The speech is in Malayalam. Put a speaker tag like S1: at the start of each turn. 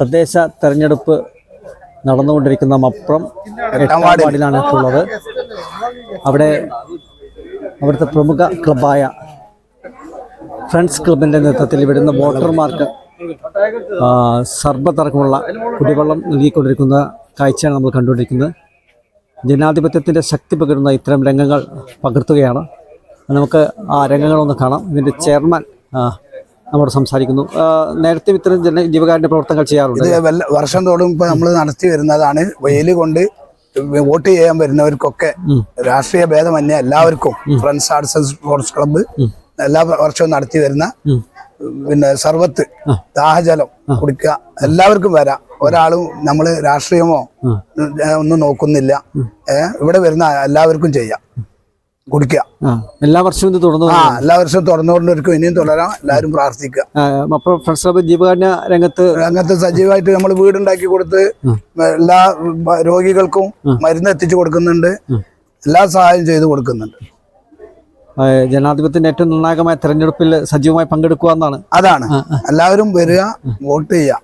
S1: തദ്ദേശ തെരഞ്ഞെടുപ്പ് നടന്നുകൊണ്ടിരിക്കുന്ന മപ്രം എട്ടാം വാർഡിലാണ് ഉള്ളത് അവിടെ അവിടുത്തെ പ്രമുഖ ക്ലബായ ഫ്രണ്ട്സ് ക്ലബിന്റെ നേതൃത്വത്തിൽ ഇവിടുന്ന് വോട്ടർമാർക്ക് ആ, സർബത്തടക്കമുള്ള കുടിവെള്ളം നൽകിക്കൊണ്ടിരിക്കുന്ന കാഴ്ചയാണ് നമ്മൾ കണ്ടുകൊണ്ടിരിക്കുന്നത്. ജനാധിപത്യത്തിന്റെ ശക്തി പകരുന്ന ഇത്തരം രംഗങ്ങൾ പകർത്തുകയാണ്. നമുക്ക് ആ രംഗങ്ങളൊന്ന് കാണാം. ഇതിന്റെ ചെയർമാൻ നമ്മോട് സംസാരിക്കുന്നു. നേരത്തെ ഇത്തരം ജന ജീവകാരുണ്യ പ്രവർത്തനങ്ങൾ ചെയ്യാറുണ്ട്
S2: ഇത് വർഷം തോറും ഇപ്പൊ നമ്മൾ നടത്തി വരുന്നതാണ്. വെയിൽ കൊണ്ട് വോട്ട് ചെയ്യാൻ വരുന്നവർക്കൊക്കെ രാഷ്ട്രീയ ഭേദമന്യേ എല്ലാവർക്കും. Friends arts and sports club എല്ലാ വർഷവും നടത്തി വരുന്ന പിന്നെ സർവത്ത് ദാഹജലം കുടിക്കുക. എല്ലാവർക്കും വരാം. ഒരാളും നമ്മൾ രാഷ്ട്രീയമോ ഒന്നും നോക്കുന്നില്ല. ഇവിടെ വരുന്ന എല്ലാവർക്കും ചെയ്യാം. കുടിക്കുക.
S1: എല്ലാ വർഷവും ഇത് തുടർന്നു
S2: ആ എല്ലാ വർഷവും തുറന്നുകൊണ്ടിരിക്കും ഇനിയും തുടരാം. എല്ലാവരും പ്രാർത്ഥിക്കുക.
S1: രംഗത്ത് മപ്രം ഫ്രണ്ട്സ് ക്ലബ് ജീവകാരുണ്യ രംഗത്ത്
S2: സജീവമായിട്ട് നമ്മൾ വീടുണ്ടാക്കി കൊടുത്ത് എല്ലാ രോഗികൾക്കും മരുന്ന് എത്തിച്ചു കൊടുക്കുന്നുണ്ട്. എല്ലാ സഹായം ചെയ്തു കൊടുക്കുന്നുണ്ട്.
S1: ജനാധിപത്യത്തിന്റെ ഏറ്റവും നിർണായകമായ തെരഞ്ഞെടുപ്പിൽ സജീവമായി പങ്കെടുക്കുക എന്നാണ്.
S2: അതാണ്. എല്ലാവരും വരിക വോട്ട് ചെയ്യുക.